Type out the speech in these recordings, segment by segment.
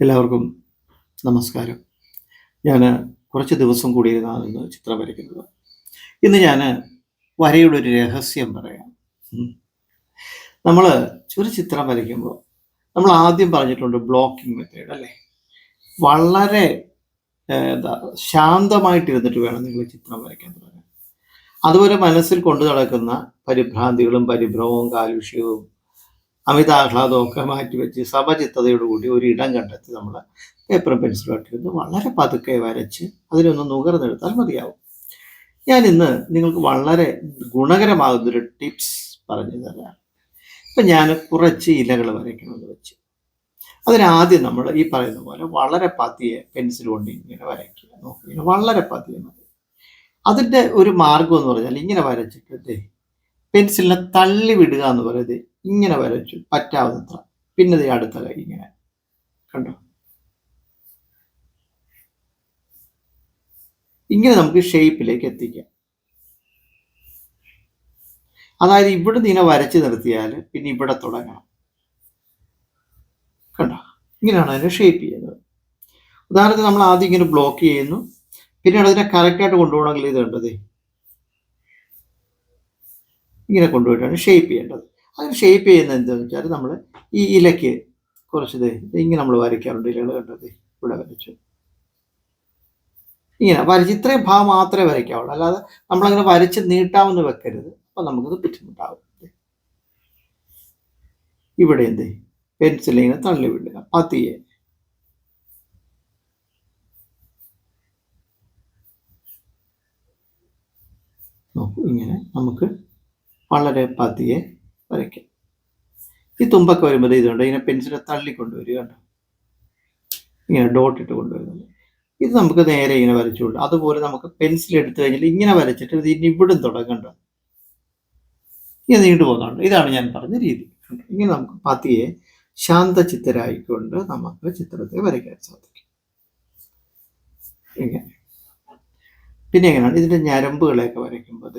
എല്ലാവർക്കും നമസ്കാരം. ഞാൻ കുറച്ച് ദിവസം കൂടിയിരുന്നാണ് ഇന്ന് ചിത്രം വരയ്ക്കുന്നത്. ഇന്ന് ഞാൻ വരയുടെ ഒരു രഹസ്യം പറയാം. നമ്മൾ ഒരു ചിത്രം വരയ്ക്കുമ്പോൾ നമ്മൾ ആദ്യം പറഞ്ഞിട്ടുണ്ട് ബ്ലോക്കിംഗ് മെത്തേഡ് അല്ലേ? വളരെ എന്താ ശാന്തമായിട്ടിരുന്നിട്ട് വേണം നിങ്ങൾ ചിത്രം വരയ്ക്കാൻ തുടങ്ങാൻ. അതുപോലെ മനസ്സിൽ കൊണ്ടു നടക്കുന്ന പരിഭ്രാന്തികളും പരിഭ്രമവും കാലുഷ്യവും അമിതാഹ്ലാദവും ഒക്കെ മാറ്റിവെച്ച് സമചിത്തതയോടുകൂടി ഒരു ഇടം കണ്ടെത്തി നമ്മൾ പേപ്പറും പെൻസിലും ഇട്ടിരുന്ന് വളരെ പതുക്കെ വരച്ച് അതിനൊന്ന് നുകർന്നെടുത്താൽ മതിയാവും. ഞാൻ ഇന്ന് നിങ്ങൾക്ക് വളരെ ഗുണകരമാകുന്നൊരു ടിപ്സ് പറഞ്ഞു തരാം. ഇപ്പം ഞാൻ കുറച്ച് ഇലകൾ വരയ്ക്കണമെന്ന് വെച്ച്. അതിനാദ്യം നമ്മൾ ഈ പറയുന്ന പോലെ വളരെ പതിയെ പെൻസിൽ കൊണ്ട് ഇങ്ങനെ വരയ്ക്കുക. നോക്കുക വളരെ പതിയെ മതി. അതിന്റെ ഒരു മാർഗം എന്ന് പറഞ്ഞാൽ ഇങ്ങനെ വരച്ചിട്ട് പെൻസിലിനെ തള്ളി വിടുക എന്ന് പറയുന്നത് ഇങ്ങനെ വരച്ചു പറ്റാവുന്നത്ര. പിന്നെ ദേ അടുത്ത കൈ ഇങ്ങനെ. കണ്ടോ? ഇങ്ങനെ നമുക്ക് ഷേപ്പിലേക്ക് എത്തിക്കാം. അതായത് ഇവിടെ നിന്ന് വരച്ച് നിർത്തിയാൽ പിന്നെ ഇവിടെ തുടങ്ങണം കണ്ടോ? ഇങ്ങനെയാണ് അതിനെ ഷേപ്പ് ചെയ്യുന്നത്. ഉദാഹരണത്തിന് നമ്മൾ ആദ്യം ഇങ്ങനെ ബ്ലോക്ക് ചെയ്യുന്നു. പിന്നീട് അതിനെ കറക്റ്റായിട്ട് കൊണ്ടുപോകണമെങ്കിൽ ഇത് കണ്ടതേ ഇങ്ങനെ കൊണ്ടുപോയിട്ടാണ് ഷേപ്പ് ചെയ്യേണ്ടത്. അതിന് ഷേപ്പ് ചെയ്യുന്നത് എന്താണെന്ന് വെച്ചാൽ നമ്മൾ ഈ ഇലയ്ക്ക് കുറച്ച് ഇങ്ങനെ നമ്മൾ വരയ്ക്കാറുണ്ട് ഇലകൾ കണ്ടത് ഇവിടെ വരച്ചു. ഇങ്ങനെ വരച്ച് ഇത്രയും ഭാഗം മാത്രമേ വരയ്ക്കാവുള്ളൂ. അല്ലാതെ നമ്മളങ്ങനെ വരച്ച് നീട്ടാമെന്ന് വെക്കരുത്. അപ്പം നമുക്കത് ബുദ്ധിമുട്ടാവും. ഇവിടെ എന്ത്? പെൻസിൽ ഇങ്ങനെ തള്ളി വിടുക. പതിയെ. നോക്കൂ ഇങ്ങനെ നമുക്ക് വളരെ പതിയെ വരയ്ക്കാം ഈ തുമ്പൊക്കെ വരുമ്പോൾ ഇതുണ്ട്. ഇങ്ങനെ പെൻസിലെ തള്ളിക്കൊണ്ട് വരിക കണ്ടോ? ഇങ്ങനെ ഡോട്ട് ഇട്ട് കൊണ്ടുവരുന്നത്. ഇത് നമുക്ക് നേരെ ഇങ്ങനെ വരച്ചുകൊണ്ട് അതുപോലെ നമുക്ക് പെൻസിൽ എടുത്തു കഴിഞ്ഞാൽ ഇങ്ങനെ വരച്ചിട്ട് ഇത് ഇനി ഇവിടും തുടങ്ങണ്ട ഇങ്ങനെ നീണ്ടു പോകുന്നുണ്ട് ഇതാണ് ഞാൻ പറഞ്ഞ രീതി. ഇങ്ങനെ നമുക്ക് പതിയെ ശാന്തചിത്തരായിക്കൊണ്ട് നമുക്ക് ചിത്രത്തെ വരയ്ക്കാൻ സാധിക്കും. ഇങ്ങനെ. പിന്നെ എങ്ങനെയാണ്? ഇതിന്റെ ഞരമ്പുകളെയൊക്കെ വരയ്ക്കുമ്പോൾ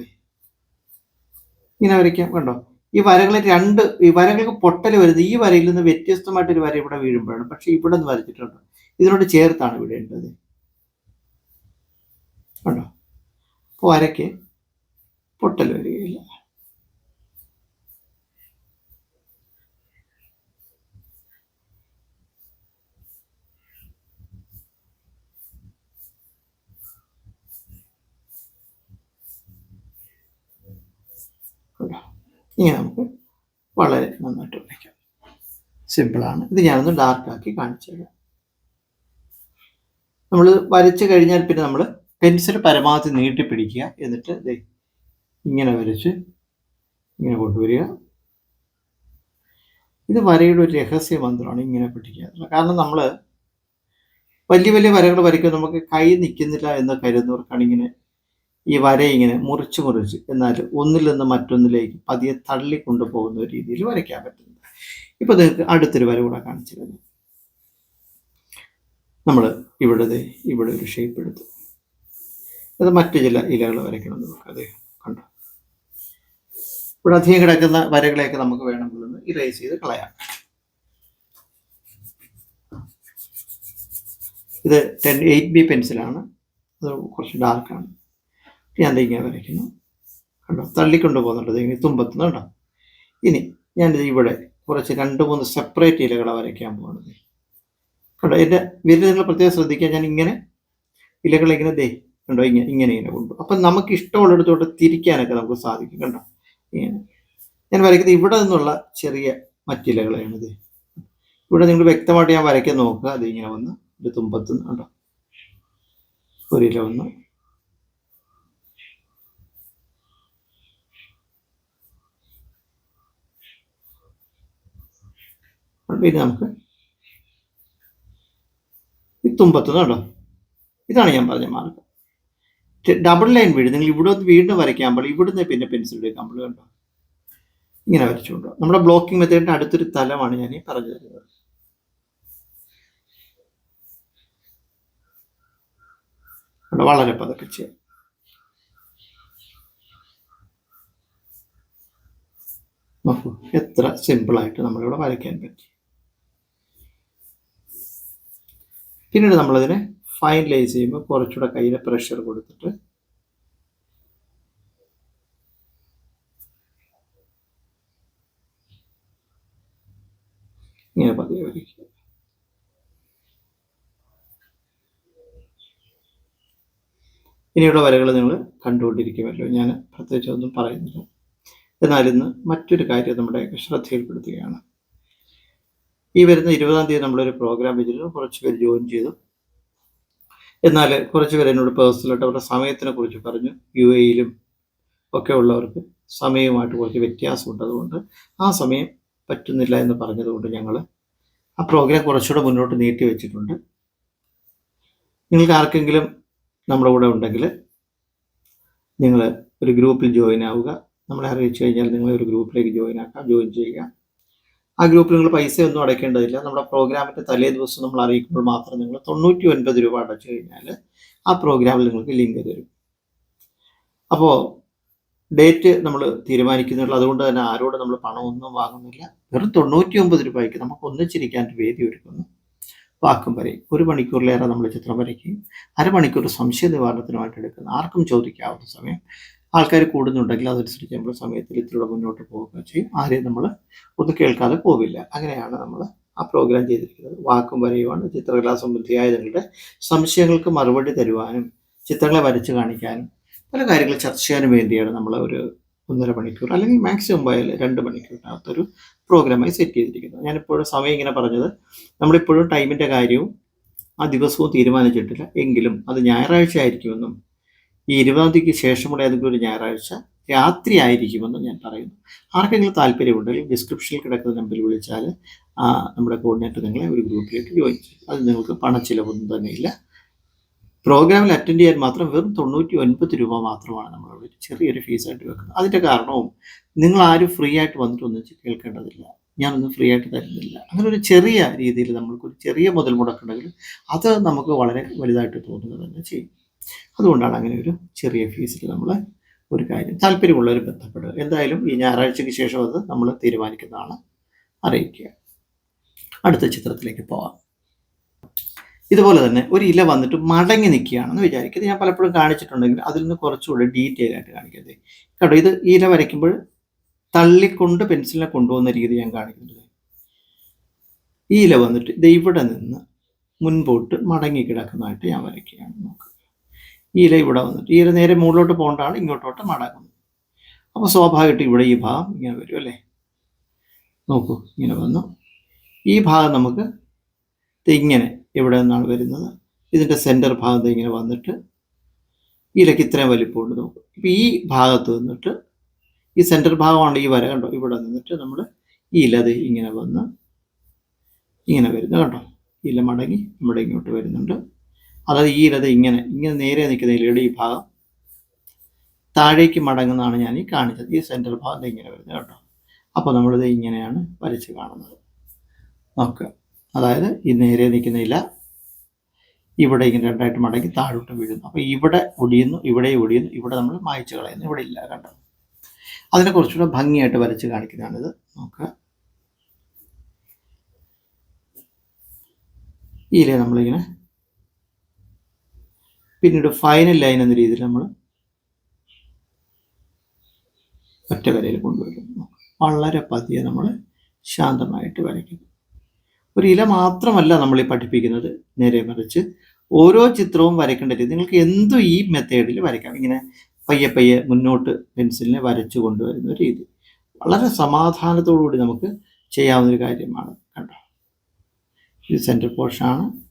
ഇങ്ങനെ വരയ്ക്കാം കണ്ടോ? ഈ വരകളെ രണ്ട് ഈ വരകൾക്ക് പൊട്ടൽ വരുന്നത് ഈ വരയിൽ നിന്ന് വ്യത്യസ്തമായിട്ടൊരു വര ഇവിടെ വീഴുമ്പോഴാണ്. പക്ഷെ ഇവിടെ നിന്ന് വരച്ചിട്ടുണ്ട്. ഇതിനോട് ചേർത്താണ് ഇവിടെ വിടേണ്ടത്. കണ്ടോ? അപ്പോൾ വരയ്ക്ക് പൊട്ടൽ വരികയില്ല കണ്ടോ ഇങ്ങനെ നമുക്ക് വളരെ നന്നായിട്ട് വരയ്ക്കാം സിമ്പിളാണ് ഇത് ഞാനൊന്ന് ഡാർക്കാക്കി കാണിച്ചു തരാം നമ്മൾ വരച്ച് കഴിഞ്ഞാൽ പിന്നെ നമ്മൾ പെൻസിൽ പരമാവധി നീട്ടി പിടിക്കുക എന്നിട്ട് ഇങ്ങനെ വരച്ച് ഇങ്ങനെ കൊണ്ടുവരിക. ഇത് വരയുടെ ഒരു രഹസ്യ മന്ത്രമാണ് ഇങ്ങനെ പിടിക്കുക. കാരണം നമ്മൾ വലിയ വലിയ വരകൾ വരയ്ക്കുമ്പോൾ നമുക്ക് കൈ നിൽക്കുന്നില്ല എന്ന് കരുതുന്നവർക്കാണ് ഇങ്ങനെ ഈ വരയിങ്ങനെ മുറിച്ച് മുറിച്ച് എന്നാൽ ഒന്നിൽ നിന്ന് മറ്റൊന്നിലേക്ക് പതിയെ തള്ളി കൊണ്ടുപോകുന്ന രീതിയിൽ വരയ്ക്കാൻ പറ്റുന്നത്. ഇപ്പൊ നിങ്ങൾക്ക് അടുത്തൊരു വര കൂടെ കാണിച്ചു തരുന്നു നമ്മൾ ഇവിടെ ഇവിടെ ഒരു ഷേപ്പ് എടുത്തു. അത് മറ്റു ചില ഇലകൾ വരയ്ക്കണം നമുക്ക് അത് കണ്ടോ? ഇവിടെ അധികം കിടക്കുന്ന വരകളെയൊക്കെ നമുക്ക് വേണമെങ്കിൽ ഒന്ന് ഇറേസ് ചെയ്ത് കളയാം. ഇത് ടെൻ എയ്റ്റ് ബി പെൻസിലാണ് അത് കുറച്ച് ഡാർക്കാണ് ഞാൻ ഇങ്ങനെ വരയ്ക്കുന്നു. കണ്ടോ? തള്ളിക്കൊണ്ട് പോകുന്നുണ്ട് ഇങ്ങനെ തുമ്പത്തുനിന്ന് കണ്ടോ? ഇനി ഞാനിത് ഇവിടെ കുറച്ച് രണ്ട് മൂന്ന് സെപ്പറേറ്റ് ഇലകളെ വരയ്ക്കാൻ പോകുന്നത് കണ്ടോ? എന്റെ നിങ്ങൾ പ്രത്യേകം ശ്രദ്ധിക്കുക. ഞാൻ ഇങ്ങനെ ഇലകൾ ഇങ്ങനെ ദേ കണ്ടോ? ഇങ്ങനെ ഇങ്ങനെ ഇങ്ങനെ കൊണ്ടു അപ്പം നമുക്ക് ഇഷ്ടമുള്ളിടത്തോട്ട് തിരിക്കാനൊക്കെ നമുക്ക് സാധിക്കും. കണ്ടോ? ഇങ്ങനെ. ഞാൻ വരയ്ക്കുന്നത് ഇവിടെ നിന്നുള്ള ചെറിയ മറ്റിലകളാണ് ഇത് ഇവിടെ നിങ്ങൾ വ്യക്തമായിട്ട് ഞാൻ വരയ്ക്കാൻ നോക്കുക. അത് ഇങ്ങനെ വന്ന് ഇത് തുമ്പത്തുനിന്ന് കണ്ടോ? ഒരു ഇല വന്ന് പിന്നെ നമുക്ക് ഈ തുമ്പത്തുനിന്ന് കേട്ടോ. ഇതാണ് ഞാൻ പറഞ്ഞ മാർഗം ഡബിൾ ലൈൻ വീട് നിങ്ങൾ ഇവിടെ വീണ്ടും വരയ്ക്കുമ്പോൾ ഇവിടുന്ന് പിന്നെ പെൻസിൽ എടുക്കാൻ പാടില്ല കണ്ടോ ഇങ്ങനെ വരച്ചുകൊണ്ടോ. നമ്മുടെ ബ്ലോക്കിംഗ് മെത്തേഡിന്റെ അടുത്തൊരു തലമാണ് ഞാൻ ഈ പറഞ്ഞു തരുന്നത്? വളരെ ചെയ്യാം. നോക്കൂ എത്ര സിമ്പിളായിട്ട് നമ്മളിവിടെ വരയ്ക്കാൻ പറ്റി. പിന്നീട് നമ്മളതിനെ ഫൈനലൈസ് ചെയ്യുമ്പോൾ കുറച്ചുകൂടെ കയ്യിൽ പ്രഷർ കൊടുത്തിട്ട് ഇങ്ങനെ പതിയെ വരയ്ക്കുക. ഇനിയുള്ള വരകൾ നിങ്ങൾ കണ്ടുകൊണ്ടിരിക്കുമല്ലോ. ഞാൻ പ്രത്യേകിച്ച് ഒന്നും പറയുന്നില്ല. എന്നാൽ ഇന്ന് മറ്റൊരു കാര്യം നമ്മുടെ ശ്രദ്ധയിൽപ്പെടുത്തുകയാണ്. ഈ വരുന്ന ഇരുപതാം തീയതി നമ്മളൊരു പ്രോഗ്രാം വെച്ചിരുന്നു. കുറച്ച് പേര് ജോയിൻ ചെയ്തു. എന്നാൽ കുറച്ച് പേര് എന്നോട് പേഴ്സണലായിട്ട് അവരുടെ സമയത്തിനെ കുറിച്ച് പറഞ്ഞു. യു എയിലും ഒക്കെ ഉള്ളവർക്ക് സമയവുമായിട്ട് കുറച്ച് വ്യത്യാസമുണ്ട്. അതുകൊണ്ട് ആ സമയം പറ്റുന്നില്ല എന്ന് പറഞ്ഞതുകൊണ്ട് ഞങ്ങൾ ആ പ്രോഗ്രാം കുറച്ചുകൂടെ മുന്നോട്ട് നീട്ടി വെച്ചിട്ടുണ്ട്. നിങ്ങൾക്ക് ആർക്കെങ്കിലും നമ്മുടെ കൂടെ ഉണ്ടെങ്കിൽ നിങ്ങൾ ഒരു ഗ്രൂപ്പിൽ ജോയിൻ ആവുക. നമ്മളെ അറിയിച്ചു കഴിഞ്ഞാൽ നിങ്ങൾ ഒരു ഗ്രൂപ്പിലേക്ക് ജോയിൻ ആക്കാം ജോയിൻ ചെയ്യുക. ആ ഗ്രൂപ്പിൽ നിങ്ങൾ പൈസ ഒന്നും അടയ്ക്കേണ്ടതില്ല. നമ്മുടെ പ്രോഗ്രാമിന്റെ തലേ ദിവസം നമ്മൾ അറിയിക്കുമ്പോൾ മാത്രം നിങ്ങൾ തൊണ്ണൂറ്റി ഒൻപത് രൂപ അടച്ചു കഴിഞ്ഞാൽ ആ പ്രോഗ്രാമിൽ നിങ്ങൾക്ക് ലിങ്ക് തരും. അപ്പോൾ ഡേറ്റ് നമ്മൾ തീരുമാനിക്കുന്നുള്ളൂ. അതുകൊണ്ട് തന്നെ ആരോട് നമ്മൾ പണമൊന്നും വാങ്ങുന്നില്ല. വെറും തൊണ്ണൂറ്റി ഒമ്പത് രൂപയ്ക്ക് നമുക്ക് ഒന്നിച്ചിരിക്കാൻ വേദി ഒരുക്കുന്നു. വാക്കും വരെയും. ഒരു മണിക്കൂറിലേറെ നമ്മൾ ചിത്രം വരയ്ക്കുകയും അരമണിക്കൂർ സംശയ നിവാരണത്തിനുമായിട്ട് എടുക്കുന്നു. ആർക്കും ചോദിക്കാവുന്ന സമയം ആൾക്കാർ കൂടുന്നുണ്ടെങ്കിൽ അതനുസരിച്ച് നമ്മൾ സമയത്തിൽ ഇത്തിരി മുന്നോട്ട് പോവുക ചെയ്യും. ആരെയും നമ്മൾ ഒന്ന് കേൾക്കാതെ പോവില്ല. അങ്ങനെയാണ് നമ്മൾ ആ പ്രോഗ്രാം ചെയ്തിരിക്കുന്നത്. വാക്കും വരെയുമാണ്. ചിത്രകലാ സംബന്ധിയായ നിങ്ങളുടെ സംശയങ്ങൾക്ക് മറുപടി തരുവാനും ചിത്രങ്ങളെ വരച്ച് കാണിക്കാനും പല കാര്യങ്ങൾ ചർച്ച ചെയ്യാനും വേണ്ടിയാണ് നമ്മൾ ഒരു ഒന്നര മണിക്കൂർ അല്ലെങ്കിൽ മാക്സിമം പോയാൽ രണ്ട് മണിക്കൂറിനകത്തൊരു പ്രോഗ്രാമായി സെറ്റ് ചെയ്തിരിക്കുന്നത്. ഞാനിപ്പോഴും സമയം ഇങ്ങനെ പറഞ്ഞത്. നമ്മളിപ്പോഴും ടൈമിന്റെ കാര്യവും ആ ദിവസവും തീരുമാനിച്ചിട്ടില്ല. എങ്കിലും അത് ഞായറാഴ്ച ആയിരിക്കുമെന്നും ഈ ഇരുപതാം ശേഷമുള്ള ഏതെങ്കിലും ഒരു ഞായറാഴ്ച രാത്രി ആയിരിക്കുമെന്ന് ഞാൻ പറയുന്നു. ആർക്കെങ്കിലും താല്പര്യമുണ്ടെങ്കിൽ ഡിസ്ക്രിപ്ഷനിൽ കിടക്കുന്ന നമ്പറിൽ വിളിച്ചാൽ നമ്മുടെ കോർഡിനേറ്റർ നിങ്ങളെ ഒരു ഗ്രൂപ്പിലേക്ക് ജോയിൻ ചെയ്യും. അത് നിങ്ങൾക്ക് പണ പണച്ചിലവൊന്നും തന്നെയില്ല പ്രോഗ്രാമിൽ അറ്റൻഡ് ചെയ്യാൻ മാത്രം വെറും തൊണ്ണൂറ്റി ഒൻപത് രൂപ മാത്രമാണ് നമ്മളവിടെ ചെറിയൊരു ഫീസായിട്ട് വെക്കുന്നത്. അതിന്റെ കാരണവും നിങ്ങൾ ആരും ഫ്രീ ആയിട്ട് വന്നിട്ടൊന്നും കേൾക്കേണ്ടതില്ല. ഞാനൊന്നും ഫ്രീ ആയിട്ട് തരുന്നില്ല. അങ്ങനെ ഒരു ചെറിയ രീതിയിൽ നമ്മൾക്കൊരു ചെറിയ മുതൽ മുടക്കുണ്ടെങ്കിൽ അത് നമുക്ക് വളരെ വലുതായിട്ട് തോന്നുക തന്നെ ചെയ്യും. അതുകൊണ്ടാണ് അങ്ങനെ ഒരു ചെറിയ ഫീസിൽ നമ്മൾ ഒരു കാര്യം താല്പര്യമുള്ളവർ ബന്ധപ്പെടുക. എന്തായാലും ഈ ഞായറാഴ്ചയ്ക്ക് ശേഷം അത് നമ്മൾ തീരുമാനിക്കുന്നതാണ്. അറിയിക്കുക. അടുത്ത ചിത്രത്തിലേക്ക് പോവാം. ഇതുപോലെ തന്നെ ഒരു ഇല വന്നിട്ട് മടങ്ങി നിൽക്കുകയാണെന്ന് വിചാരിക്കുക. ഞാൻ പലപ്പോഴും കാണിച്ചിട്ടുണ്ടെങ്കിൽ അതിൽ നിന്ന് കുറച്ചുകൂടി ഡീറ്റെയിൽ ആയിട്ട് കാണിക്കരുത്. കേട്ടോ ഇത് ഇല വരയ്ക്കുമ്പോൾ തള്ളിക്കൊണ്ട് പെൻസിലിനെ കൊണ്ടുപോകുന്ന രീതി ഞാൻ കാണിക്കുന്നത് ഈ ഇല വന്നിട്ട് ഇത് ഇവിടെ നിന്ന് മുൻപോട്ട് മടങ്ങി കിടക്കുന്നതായിട്ട് ഞാൻ വരയ്ക്കുകയാണ്. നോക്കുക ഈ ഇല ഇവിടെ വന്നിട്ട്. ഈ ഇല നേരെ മുകളിലോട്ട് പോകേണ്ടതാണ് ഇങ്ങോട്ടോട്ട് മടങ്ങുന്നത്. അപ്പോൾ സ്വാഭാവികമായിട്ട് ഇവിടെ ഈ ഭാഗം ഇങ്ങനെ വരും അല്ലേ? നോക്കൂ ഇങ്ങനെ വന്നു. ഈ ഭാഗം നമുക്ക് ഇങ്ങനെ എവിടെ നിന്നാണ് വരുന്നത്. ഇതിന്റെ സെന്റർ ഭാഗത്ത് ഇങ്ങനെ വന്നിട്ട് ഇലയ്ക്ക് ഇത്രയും വലിപ്പമുണ്ട് നോക്കും ഇപ്പം ഈ ഭാഗത്ത് നിന്നിട്ട് ഈ സെന്റർ ഭാഗമാണ് ഈ വര കണ്ടോ? ഇവിടെ നിന്നിട്ട് നമ്മൾ ഈ ഇല ഇങ്ങനെ വന്ന് ഇങ്ങനെ വരുന്നു. കണ്ടോ? ഇല മടങ്ങി നമ്മുടെ ഇങ്ങോട്ട് വരുന്നുണ്ട്. അതായത് ഈ രഥ ഇങ്ങനെ ഇങ്ങനെ നേരെ നിൽക്കുന്ന ഇലയുടെ ഈ ഭാഗം താഴേക്ക് മടങ്ങുന്നതാണ് ഞാൻ ഈ കാണിച്ചത്. ഈ സെൻട്രൽ ഭാഗം ഇങ്ങനെ വരുന്നത് കേട്ടോ. അപ്പോൾ നമ്മളിത് ഇങ്ങനെയാണ് വലിച്ചു കാണുന്നത്. നോക്കുക അതായത് ഈ നേരെ നിൽക്കുന്ന ഇല ഇവിടെ ഇങ്ങനെ രണ്ടായിട്ട് മടങ്ങി താഴോട്ട് വീഴുന്നു. അപ്പോൾ ഇവിടെ ഒടിയുന്നു ഇവിടെ ഒടിയുന്നു ഇവിടെ നമ്മൾ മായ്ച്ചു കളയുന്നു ഇവിടെ ഇല്ല കണ്ടോ. അതിനെ കുറച്ചുകൂടെ ഭംഗിയായിട്ട് വരച്ച് കാണിക്കുന്നതാണിത്. നോക്കുക ഈ ഇല നമ്മളിങ്ങനെ പിന്നീട് ഫൈനൽ ലൈൻ എന്ന രീതിയിൽ നമ്മൾ ഒറ്റ വരയിൽ കൊണ്ടുവരുന്നു വളരെ പതിയെ നമ്മൾ ശാന്തമായിട്ട് വരയ്ക്കുന്നു ഒരു ഇല മാത്രമല്ല നമ്മൾ ഈ പഠിപ്പിക്കുന്നത്. നേരെ മറിച്ച് ഓരോ ചിത്രവും വരയ്ക്കേണ്ട രീതി. നിങ്ങൾക്ക് എന്തും ഈ മെത്തേഡിൽ വരയ്ക്കാം. ഇങ്ങനെ പയ്യെ പയ്യെ മുന്നോട്ട് പെൻസിലിനെ വരച്ചു കൊണ്ടുവരുന്ന രീതി. വളരെ സമാധാനത്തോടുകൂടി നമുക്ക് ചെയ്യാവുന്ന ഒരു കാര്യമാണ്. കണ്ടോ? ഇത് സെന്റർ പോർഷനാണ്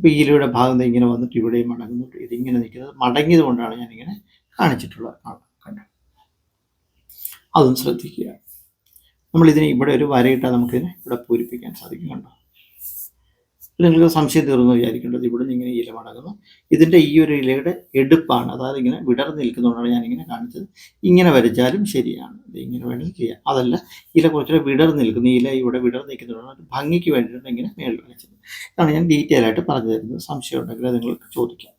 അപ്പോൾ ഈലയുടെ ഭാഗം ഇങ്ങനെ വന്നിട്ട് ഇവിടെയും മടങ്ങുന്നുണ്ട്. ഇതിങ്ങനെ നിൽക്കുന്നത് മടങ്ങിയത് കൊണ്ടാണ് ഞാനിങ്ങനെ കാണിച്ചിട്ടുള്ളത്. കാണാം കണ്ടോ? അതും ശ്രദ്ധിക്കുക. നമ്മളിതിനെ ഇവിടെ ഒരു വരയിട്ടാൽ നമുക്കിതിനെ ഇവിടെ പൂരിപ്പിക്കാൻ സാധിക്കും കണ്ടോ? നിങ്ങൾക്ക് സംശയം തീർന്നു വിചാരിക്കേണ്ടത് ഇവിടെ നിന്ന് ഇങ്ങനെ ഇല മടങ്ങുന്നു. ഇതിന്റെ ഈ ഒരു ഇലയുടെ എടുപ്പാണ്. അതായത് ഇങ്ങനെ വിടർന്ന് നിൽക്കുന്നതുകൊണ്ടാണ് ഞാനിങ്ങനെ കാണിച്ചത്. ഇങ്ങനെ വരച്ചാലും ശരിയാണ്. ഇങ്ങനെ വേണമെങ്കിൽ ചെയ്യാം. അതല്ല ഇല കുറച്ചുകൂടെ വിടർന്ന് നിൽക്കുന്നു. ഇല ഇവിടെ വിടർന്ന് നിൽക്കുന്നതുകൊണ്ടാണ് ഭംഗിക്ക് വേണ്ടിയിട്ടാണ് ഇങ്ങനെ മേളിൽ വരച്ചത്. അതാണ് ഞാൻ ഡീറ്റെയിൽ ആയിട്ട് പറഞ്ഞു തരുന്നത്. സംശയം ഉണ്ടെങ്കിൽ നിങ്ങൾക്ക് ചോദിക്കാം.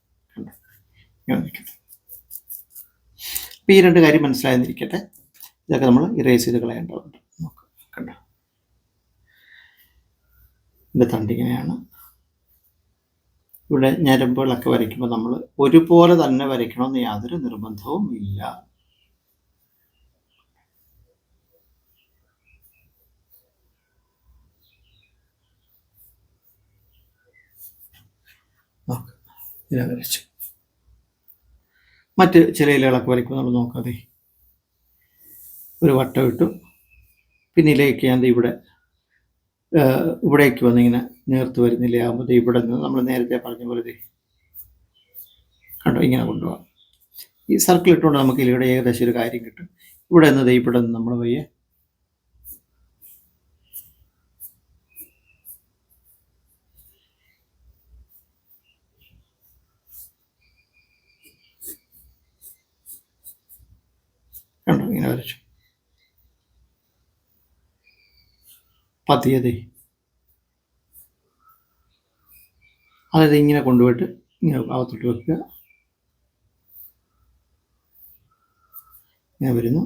അപ്പോൾ ഈ രണ്ട് കാര്യം മനസ്സിലായെന്നിരിക്കട്ടെ. ഇതൊക്കെ നമ്മൾ ഇറേസ് ചെയ്ത് കളയേണ്ടതുണ്ട്. നോക്കാം. കണ്ടോ? ഇതിന്റെ തണ്ടിങ്ങനെയാണ് ഇവിടെ ഞരമ്പുകളൊക്കെ വരയ്ക്കുമ്പോൾ നമ്മൾ ഒരുപോലെ തന്നെ വരയ്ക്കണമെന്ന് യാതൊരു നിർബന്ധവും ഇല്ല. നോക്ക് ഇതാ വരച്ചു. മറ്റ് ചില ഇലകളൊക്കെ വരയ്ക്കുമ്പോൾ നമ്മൾ നോക്കാതെ ഒരു വട്ടം ഇട്ടു. പിന്നിലേക്ക് ഞാൻ ഇവിടെ ഇവിടേക്ക് വന്നിങ്ങനെ നേർത്ത് വരുന്നില്ല? ആകുമ്പോൾ ഇവിടെ നിന്ന് നമ്മൾ നേരത്തെ പറഞ്ഞ പോലെ കണ്ടോ ഇങ്ങനെ കൊണ്ടുപോകാം ഈ സർക്കിൾ ഇട്ടുകൊണ്ട് നമുക്ക് ഇവിടെ ഏകദേശം ഒരു കാര്യം കിട്ടും. ഇവിടെ നിന്ന് ഇവിടെ നിന്ന് നമ്മൾ പയ്യെ കണ്ടോ ഇങ്ങനെ വരച്ചു. പതിയതേ. അതായത് ഇങ്ങനെ കൊണ്ടുപോയിട്ട് ഇങ്ങനെ അകത്തോട്ട് വെക്കുക. ഇങ്ങനെ വരുന്നു.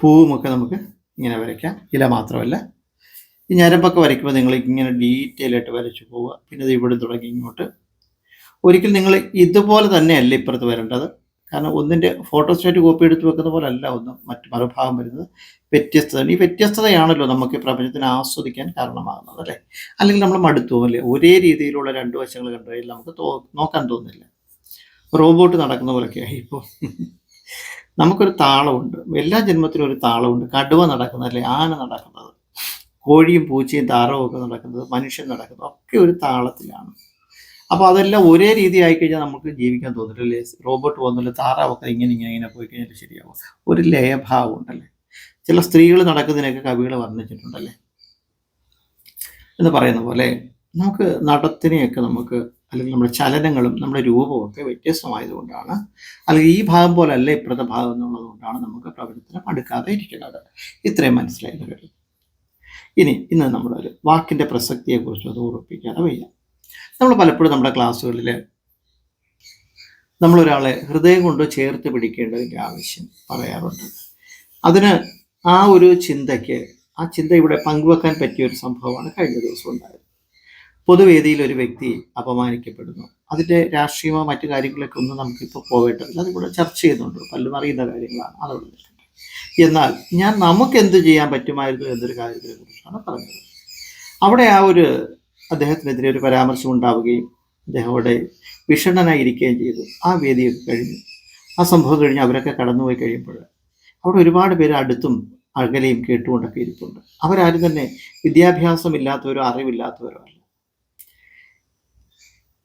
പൂവുമൊക്കെ നമുക്ക് ഇങ്ങനെ വരയ്ക്കാം. ഇല മാത്രമല്ല. ഈ ഞരമ്പൊക്കെ വരയ്ക്കുമ്പോൾ നിങ്ങൾ ഇങ്ങനെ ഡീറ്റെയിൽ ആയിട്ട് വരച്ചു പോവുക. പിന്നെ ഇവിടെ തുടങ്ങി ഇങ്ങോട്ട്. ഒരിക്കൽ നിങ്ങൾ ഇതുപോലെ തന്നെയല്ല ഇപ്പുറത്ത് വരേണ്ടത്. കാരണം ഒന്നിന്റെ ഫോട്ടോസ്റ്റാറ്റ് കോപ്പി എടുത്ത് വെക്കുന്ന പോലെ അല്ല ഒന്നും മറ്റു മറുഭാഗം വരുന്നത്. വ്യത്യസ്തത ഈ വ്യത്യസ്തതയാണല്ലോ നമുക്ക് പ്രപഞ്ചത്തിനെ ആസ്വദിക്കാൻ കാരണമാകുന്നത് അല്ലേ? അല്ലെങ്കിൽ നമ്മൾ മടുത്തു അല്ലേ ഒരേ രീതിയിലുള്ള രണ്ട് വശങ്ങൾ കണ്ടു കഴിഞ്ഞാൽ നമുക്ക് നോക്കാൻ തോന്നുന്നില്ല റോബോട്ട് നടക്കുന്ന പോലൊക്കെയായി ഇപ്പോൾ നമുക്കൊരു താളമുണ്ട്. എല്ലാ ജന്മത്തിലും ഒരു താളമുണ്ട്. കടുവ നടക്കുന്നത് അല്ലെ ആന നടക്കുന്നത് കോഴിയും പൂച്ചയും താറവും ഒക്കെ നടക്കുന്നത് മനുഷ്യൻ നടക്കുന്നത് ഒക്കെ ഒരു താളത്തിലാണ്. അപ്പോൾ അതെല്ലാം ഒരേ രീതി ആയി കഴിഞ്ഞാൽ നമുക്ക് ജീവിക്കാൻ തോന്നില്ലല്ലേ റോബോട്ട് പോകുന്നില്ല താറാവൊക്കെ ഇങ്ങനെ ഇങ്ങനെ ഇങ്ങനെ പോയി കഴിഞ്ഞാൽ ശരിയാവും. ഒരു ലയഭാവം ഉണ്ടല്ലേ ചില സ്ത്രീകൾ നടക്കുന്നതിനൊക്കെ കവികൾ വർണിച്ചിട്ടുണ്ടല്ലേ എന്ന് പറയുന്ന പോലെ നമുക്ക് നടത്തിനെയൊക്കെ നമുക്ക് അല്ലെങ്കിൽ നമ്മുടെ ചലനങ്ങളും നമ്മുടെ രൂപവും ഒക്കെ വ്യത്യസ്തമായതുകൊണ്ടാണ്. അല്ലെങ്കിൽ ഈ ഭാഗം പോലല്ല ഇപ്പുറത്തെ ഭാഗം എന്നുള്ളത് കൊണ്ടാണ് നമുക്ക് പ്രവചനത്തിന് അടുക്കാതെ ഇരിക്കുന്നത്. ഇത്രയും മനസ്സിലായി കഴിയും ഇനി ഇന്ന് നമ്മളൊരു വാക്കിന്റെ പ്രസക്തിയെക്കുറിച്ച് അത് ഉറപ്പിക്കാതെ വയ്യ. നമ്മൾ പലപ്പോഴും നമ്മുടെ ക്ലാസ്സുകളിൽ നമ്മളൊരാളെ ഹൃദയം കൊണ്ട് ചേർത്ത് പിടിക്കേണ്ടതിന്റെ ആവശ്യം പറയാറുണ്ട്. അതിന് ആ ഒരു ചിന്തയ്ക്ക് ആ ചിന്ത ഇവിടെ പങ്കുവെക്കാൻ പറ്റിയ ഒരു സംഭവമാണ് കഴിഞ്ഞ ദിവസം ഉണ്ടായത്. പൊതുവേദിയിൽ ഒരു വ്യക്തി അപമാനിക്കപ്പെടുന്നു. അതിന്റെ രാഷ്ട്രീയമോ മറ്റു കാര്യങ്ങളൊക്കെ ഒന്നും നമുക്കിപ്പോൾ പോകേണ്ടതില്ല അതിവിടെ ചർച്ച ചെയ്യുന്നുണ്ട് പലരും അറിയുന്ന കാര്യങ്ങളാണ്. അതുകൊണ്ട് എന്നാൽ ഞാൻ നമുക്ക് എന്ത് ചെയ്യാൻ പറ്റുമായിരുന്നു എന്നൊരു കാര്യത്തിനെ കുറിച്ചാണ് പറഞ്ഞത്. അവിടെ ആ ഒരു അദ്ദേഹത്തിനെതിരെ ഒരു പരാമർശം ഉണ്ടാവുകയും അദ്ദേഹം അവിടെ വിഷണ്ണനായിരിക്കുകയും ചെയ്തു. ആ വേദിയൊക്കെ കഴിഞ്ഞു. ആ സംഭവം കഴിഞ്ഞ് അവരൊക്കെ കടന്നുപോയി കഴിയുമ്പോൾ അവിടെ ഒരുപാട് പേര് അടുത്തും അകലെയും കേട്ടുകൊണ്ടൊക്കെ ഇരിപ്പുണ്ട്. അവരാരും തന്നെ വിദ്യാഭ്യാസം ഇല്ലാത്തവരോ അറിവില്ലാത്തവരോ അല്ല.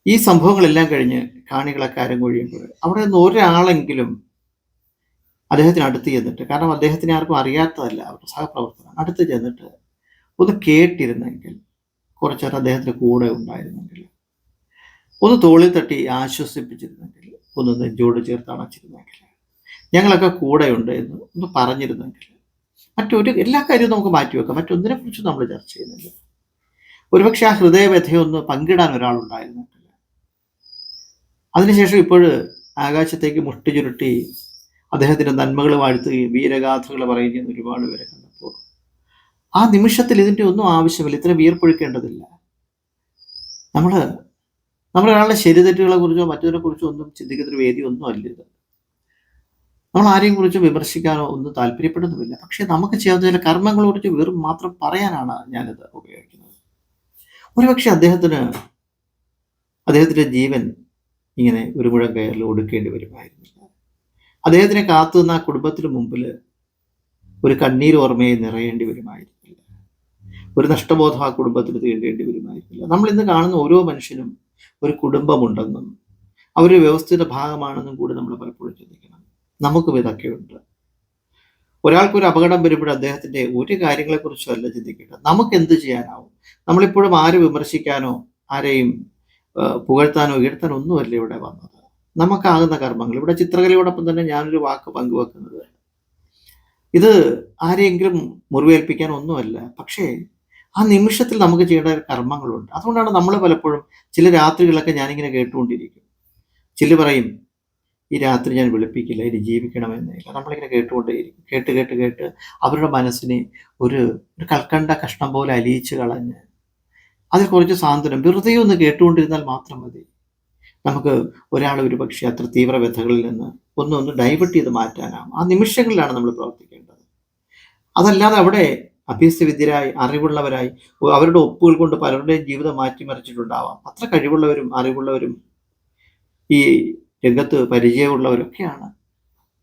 ഈ സംഭവങ്ങളെല്ലാം കഴിഞ്ഞ് കാണികളൊക്കെ കൊഴിയുമ്പോൾ അവിടെ നിന്ന് ഒരാളെങ്കിലും അദ്ദേഹത്തിന് അടുത്ത് ചെന്നിട്ട് കാരണം അദ്ദേഹത്തിന് ആർക്കും അറിയാത്തതല്ല അവരുടെ സഹപ്രവർത്തനം അടുത്ത് ചെന്നിട്ട് ഒന്ന് കേട്ടിരുന്നെങ്കിൽ കുറച്ചേരം അദ്ദേഹത്തിന് കൂടെ ഉണ്ടായിരുന്നെങ്കിൽ ഒന്ന് തോളിൽ തട്ടി ആശ്വസിപ്പിച്ചിരുന്നെങ്കിൽ ഒന്ന് നെഞ്ചോട് ചേർത്ത് അണച്ചിരുന്നെങ്കിൽ ഞങ്ങളൊക്കെ കൂടെയുണ്ട് എന്ന് ഒന്ന് പറഞ്ഞിരുന്നെങ്കിൽ മറ്റൊരു എല്ലാ കാര്യവും നമുക്ക് മാറ്റിവെക്കാം മറ്റൊന്നിനെ കുറിച്ച് നമ്മൾ ചർച്ച ചെയ്യുന്നില്ല. ഒരുപക്ഷെ ആ ഹൃദയവ്യഥയൊന്ന് പങ്കിടാൻ ഒരാളുണ്ടായിരുന്നെങ്കിൽ അതിനുശേഷം ഇപ്പോൾ ആകാശത്തേക്ക് മുട്ടി ചുരുട്ടി അദ്ദേഹത്തിന്റെ നന്മകൾ വാഴ്ത്തുകയും വീരഗാഥകൾ പറയുകയും ഒരുപാട് പേരെ കണ്ടപ്പോൾ. ആ നിമിഷത്തിൽ ഇതിന്റെ ഒന്നും ആവശ്യമില്ല. ഇത്ര വിയർപ്പൊഴുക്കേണ്ടതില്ല. നമ്മൾ നമ്മളൊരാളുടെ ശരിതെറ്റുകളെ കുറിച്ചോ മറ്റൊരെ കുറിച്ചോ ഒന്നും ചിന്തിക്കുന്ന ഒരു വേദി ഒന്നും അല്ല ഇത്. നമ്മൾ ആരെയും കുറിച്ചും വിമർശിക്കാനോ ഒന്നും താല്പര്യപ്പെടുന്നുമില്ല. പക്ഷേ നമുക്ക് ചെയ്യാവുന്ന ചില കർമ്മങ്ങളെ കുറിച്ച് വെറും മാത്രം പറയാനാണ് ഞാനിത് ഉപയോഗിക്കുന്നത്. ഒരുപക്ഷെ അദ്ദേഹത്തിന് അദ്ദേഹത്തിന്റെ ജീവൻ ഇങ്ങനെ ഒരു മുഴം കയറിൽ ഒടുക്കേണ്ടി വരുമായിരുന്നില്ല അദ്ദേഹത്തിനെ കാത്തുനിന്ന ആ കുടുംബത്തിന് മുമ്പിൽ ഒരു കണ്ണീർ ഓർമ്മയെ നിറയേണ്ടി വരുമായിരുന്നില്ല. ഒരു നഷ്ടബോധം ആ കുടുംബത്തിന് തീണ്ടേണ്ടി വരുമായിരുന്നില്ല. നമ്മൾ ഇന്ന് കാണുന്ന ഓരോ മനുഷ്യനും ഒരു കുടുംബമുണ്ടെന്നും അവരൊരു വ്യവസ്ഥയുടെ ഭാഗമാണെന്നും കൂടി നമ്മൾ പലപ്പോഴും ചിന്തിക്കണം. നമുക്കും ഇതൊക്കെയുണ്ട്. ഒരാൾക്കൊരു അപകടം വരുമ്പോൾ അദ്ദേഹത്തിന്റെ ഒരു കാര്യങ്ങളെക്കുറിച്ചും അല്ല ചിന്തിക്കേണ്ടത്. നമുക്ക് എന്ത് ചെയ്യാനാവും? നമ്മളിപ്പോഴും ആരെ വിമർശിക്കാനോ ആരെയും പുകഴ്ത്താനോ ഉയർത്താനോ ഒന്നുമല്ല ഇവിടെ വന്നത്. നമുക്കാകുന്ന കർമ്മങ്ങൾ. ഇവിടെ ചിത്രകലയോടൊപ്പം തന്നെ ഞാനൊരു വാക്ക് പങ്കുവെക്കുന്നത് ഇത് ആരെയെങ്കിലും മുറിവേൽപ്പിക്കാൻ ഒന്നുമല്ല. പക്ഷേ ആ നിമിഷത്തിൽ നമുക്ക് ചെയ്യേണ്ട കർമ്മങ്ങളുണ്ട്. അതുകൊണ്ടാണ് നമ്മൾ പലപ്പോഴും ചില രാത്രികളൊക്കെ ഞാനിങ്ങനെ കേട്ടുകൊണ്ടിരിക്കും. ചില പറയും ഈ രാത്രി ഞാൻ വിളിപ്പിക്കില്ല ഇനി ജീവിക്കണമെന്നില്ല നമ്മളിങ്ങനെ കേട്ടുകൊണ്ടേയിരിക്കും. കേട്ട് കേട്ട് കേട്ട് അവരുടെ മനസ്സിനെ ഒരു ഒരു കൽക്കണ്ട കഷ്ണം പോലെ അലിയിച്ച് കളഞ്ഞ് അതിൽ കുറച്ച് സാന്ത്വനം വെറുതെ ഒന്ന് കേട്ടുകൊണ്ടിരുന്നാൽ മാത്രം മതി. നമുക്ക് ഒരാൾ ഒരു പക്ഷേ അത്ര തീവ്ര വ്യഥകളിൽ നിന്ന് ഒന്നൊന്ന് ഒന്ന് ഡൈവേർട്ട് ചെയ്ത് മാറ്റാനാവും. ആ നിമിഷങ്ങളിലാണ് നമ്മൾ പ്രവർത്തിക്കേണ്ടത്. അതല്ലാതെ അവിടെ അഭ്യസ്തവിദ്യരായി അറിവുള്ളവരായി അവരുടെ ഒപ്പുകൾ കൊണ്ട് പലരുടെയും ജീവിതം മാറ്റിമറിച്ചിട്ടുണ്ടാവാം അത്ര കഴിവുള്ളവരും അറിവുള്ളവരും ഈ രംഗത്ത് പരിചയമുള്ളവരൊക്കെയാണ്.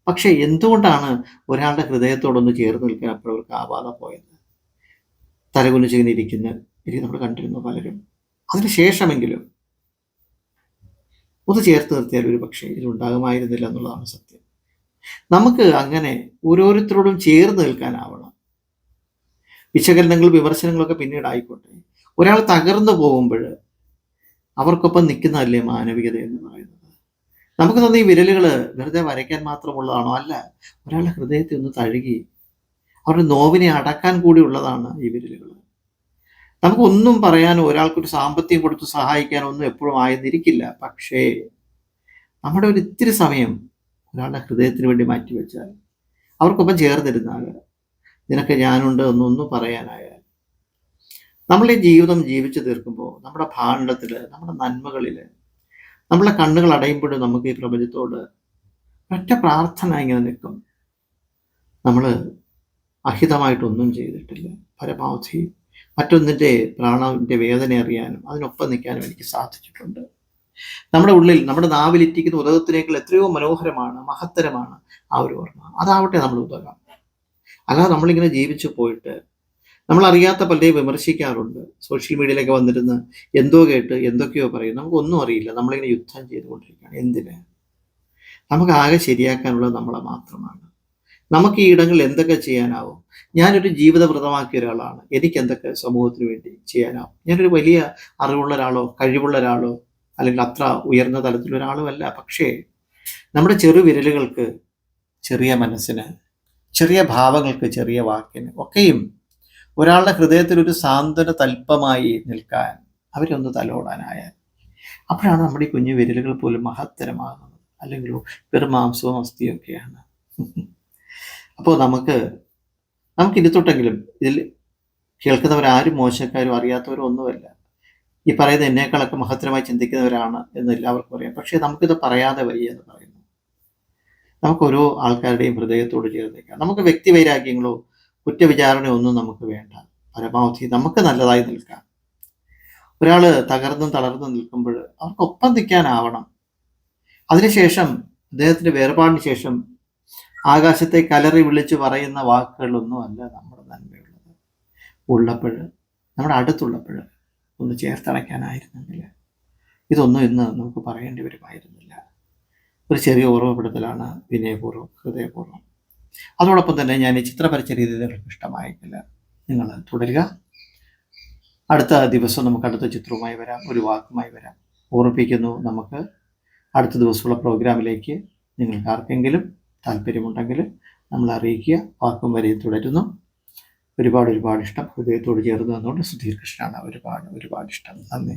പക്ഷെ എന്തുകൊണ്ടാണ് ഒരാളുടെ ഹൃദയത്തോടൊന്ന് ചേർന്ന് നിൽക്കാൻ അപ്പോൾ അവർക്ക് ആവാതെ പോയത്? തലകുനിച്ചിങ്ങനെ ഇരിക്കുന്ന ഇരി നമ്മൾ കണ്ടിരുന്നു പലരും. അതിനുശേഷമെങ്കിലും ഒന്ന് ചേർത്ത് നിർത്തിയാൽ ഒരു പക്ഷേ ഇതുണ്ടാകുമായിരുന്നില്ല എന്നുള്ളതാണ് സത്യം. നമുക്ക് അങ്ങനെ ഓരോരുത്തരോടും ചേർന്ന് നിൽക്കാനാവണം. വിശകലനങ്ങൾ വിമർശനങ്ങളൊക്കെ പിന്നീട് ആയിക്കോട്ടെ ഒരാൾ തകർന്നു പോകുമ്പോൾ അവർക്കൊപ്പം നിൽക്കുന്നതല്ലേ മാനവികത എന്ന് പറയുന്നത്? നമുക്ക് തന്നെ ഈ വിരലുകൾ വെറുതെ വരയ്ക്കാൻ മാത്രമുള്ളതാണോ? അല്ല ഒരാളുടെ ഹൃദയത്തെ ഒന്ന് തഴുകി അവരുടെ നോവിനെ അടക്കാൻ കൂടി ഉള്ളതാണ് ഈ വിരലുകൾ. നമുക്കൊന്നും പറയാനോ ഒരാൾക്കൊരു സാമ്പത്തികം കൊടുത്ത് സഹായിക്കാനോ ഒന്നും എപ്പോഴും ആയെന്നിരിക്കില്ല. പക്ഷേ നമ്മുടെ ഒരു ഇത്തിരി സമയം ഒരാളുടെ ഹൃദയത്തിന് വേണ്ടി മാറ്റിവെച്ചാൽ അവർക്കൊപ്പം ചേർന്നിരുന്നാൽ നിനക്ക് ഞാനുണ്ട് എന്നൊന്നും പറയാനായാൽ ഈ ജീവിതം ജീവിച്ചു തീർക്കുമ്പോൾ നമ്മുടെ ഭാണ്ഡത്തിൽ നമ്മുടെ നന്മകളിൽ നമ്മളെ കണ്ണുകൾ അടയുമ്പോഴും നമുക്ക് ഈ പ്രപഞ്ചത്തോട് ഒറ്റ പ്രാർത്ഥന ഇങ്ങനെ നിൽക്കും. നമ്മൾ അഹിതമായിട്ടൊന്നും ചെയ്തിട്ടില്ല. പരമാവധി മറ്റൊന്നിന്റെ പ്രാണവിന്റെ വേദന അറിയാനും അതിനൊപ്പം നിൽക്കാനും എനിക്ക് സാധിച്ചിട്ടുണ്ട്. നമ്മുടെ ഉള്ളിൽ നമ്മുടെ നാവിലിറ്റിക്കുന്ന ഉദകത്തിനേക്കാൾ എത്രയോ മനോഹരമാണ് മഹത്തരമാണ് ആ ഒരു ഓർമ്മ. അതാവട്ടെ നമ്മൾ ഉദകം അല്ലാതെ നമ്മളിങ്ങനെ ജീവിച്ചു പോയിട്ട് നമ്മൾ അറിയാത്ത പലരെയും വിമർശിക്കാറുണ്ട്. സോഷ്യൽ മീഡിയയിലൊക്കെ വന്നിരുന്ന് എന്തോ കേട്ട് എന്തൊക്കെയോ പറയും നമുക്കൊന്നും അറിയില്ല. നമ്മളിങ്ങനെ യുദ്ധം ചെയ്തുകൊണ്ടിരിക്കുകയാണ്. എന്തിന്? നമുക്ക് ആകെ ശരിയാക്കാനുള്ളത് നമ്മളെ മാത്രമാണ്. നമുക്ക് ഈ ഇടങ്ങളിൽ എന്തൊക്കെ ചെയ്യാനാവും? ഞാനൊരു ജീവിതവ്രതമാക്കിയ ഒരാളാണ്. എനിക്ക് എന്തൊക്കെ സമൂഹത്തിന് വേണ്ടി ചെയ്യാനാവും? ഞാനൊരു വലിയ അറിവുള്ള ഒരാളോ കഴിവുള്ള ഒരാളോ അല്ലെങ്കിൽ അത്ര ഉയർന്ന തലത്തിലുള്ള ഒരാളും അല്ല. പക്ഷേ നമ്മുടെ ചെറു വിരലുകൾക്ക് ചെറിയ മനസ്സിന് ചെറിയ ഭാവങ്ങൾക്ക് ചെറിയ വാക്കിന് ഒക്കെയും ഒരാളുടെ ഹൃദയത്തിൽ ഒരു സാന്ത്വന തൽപ്പമായി നിൽക്കാൻ അവരൊന്ന് തലോടാനായാൽ അപ്പോഴാണ് നമ്മുടെ ഈ കുഞ്ഞു വിരലുകൾ പോലും മഹത്തരമാകുന്നത്. അല്ലെങ്കിൽ വെറും മാംസവും അസ്ഥിയും ഒക്കെയാണ്. അപ്പോൾ നമുക്ക് നമുക്ക് ഇനി തൊട്ടെങ്കിലും ഇതിൽ കേൾക്കുന്നവരാരും മോശക്കാരും അറിയാത്തവരും ഒന്നുമല്ല. ഈ പറയുന്ന എന്നേക്കാളൊക്കെ മഹത്തരമായി ചിന്തിക്കുന്നവരാണ് എന്ന് എല്ലാവർക്കും അറിയാം. പക്ഷേ നമുക്കിത് പറയാതെ വയ്യ എന്ന് പറയുന്നു. നമുക്ക് ഓരോ ആൾക്കാരുടെയും ഹൃദയത്തോട് ചേർന്നേക്കാം. നമുക്ക് വ്യക്തി വൈരാഗ്യങ്ങളോ കുറ്റവിചാരണയോ ഒന്നും നമുക്ക് വേണ്ട. പരമാവധി നമുക്ക് നല്ലതായി നിൽക്കാം. ഒരാൾ തകർന്നും തളർന്നും നിൽക്കുമ്പോൾ അവർക്ക് അവർക്കൊപ്പം നിൽക്കാനാവണം. അതിനുശേഷം അദ്ദേഹത്തിന്റെ വേർപാടിന് ശേഷം ആകാശത്തെ കലറി വിളിച്ച് പറയുന്ന വാക്കുകളൊന്നുമല്ല നമ്മുടെ നന്മയുള്ളത്. ഉള്ളപ്പോൾ നമ്മുടെ അടുത്തുള്ളപ്പോൾ ഒന്ന് ചേർത്തടയ്ക്കാനായിരുന്നെങ്കിൽ ഇതൊന്നും ഇന്ന് നമുക്ക് പറയേണ്ടി വരുമായിരുന്നില്ല. ഒരു ചെറിയ ഓർമ്മപ്പെടുത്തലാണ് വിനയപൂർവം ഹൃദയപൂർവം. അതോടൊപ്പം തന്നെ ഞാൻ ഈ ചിത്രം വരച്ച രീതി നിങ്ങൾക്ക് ഇഷ്ടമായെങ്കിൽ നിങ്ങൾ തുടരുക. അടുത്ത ദിവസം നമുക്ക് അടുത്ത ചിത്രവുമായി വരാം ഒരു വാക്കുമായി വരാം. ഓർമ്മിപ്പിക്കുന്നു നമുക്ക് അടുത്ത ദിവസമുള്ള പ്രോഗ്രാമിലേക്ക് നിങ്ങൾക്ക് ആർക്കെങ്കിലും താല്പര്യമുണ്ടെങ്കിൽ നമ്മൾ അറിയിക്കുക വാക്കും വരെയും തുടരുന്നു. ഒരുപാട് ഒരുപാട് ഇഷ്ടം. ഹൃദയത്തോട് ചേർന്ന് നിന്നുകൊണ്ട് സുധീർ കൃഷ്ണനാണ്. ഒരുപാട് ഒരുപാട് ഇഷ്ടം. നന്ദി.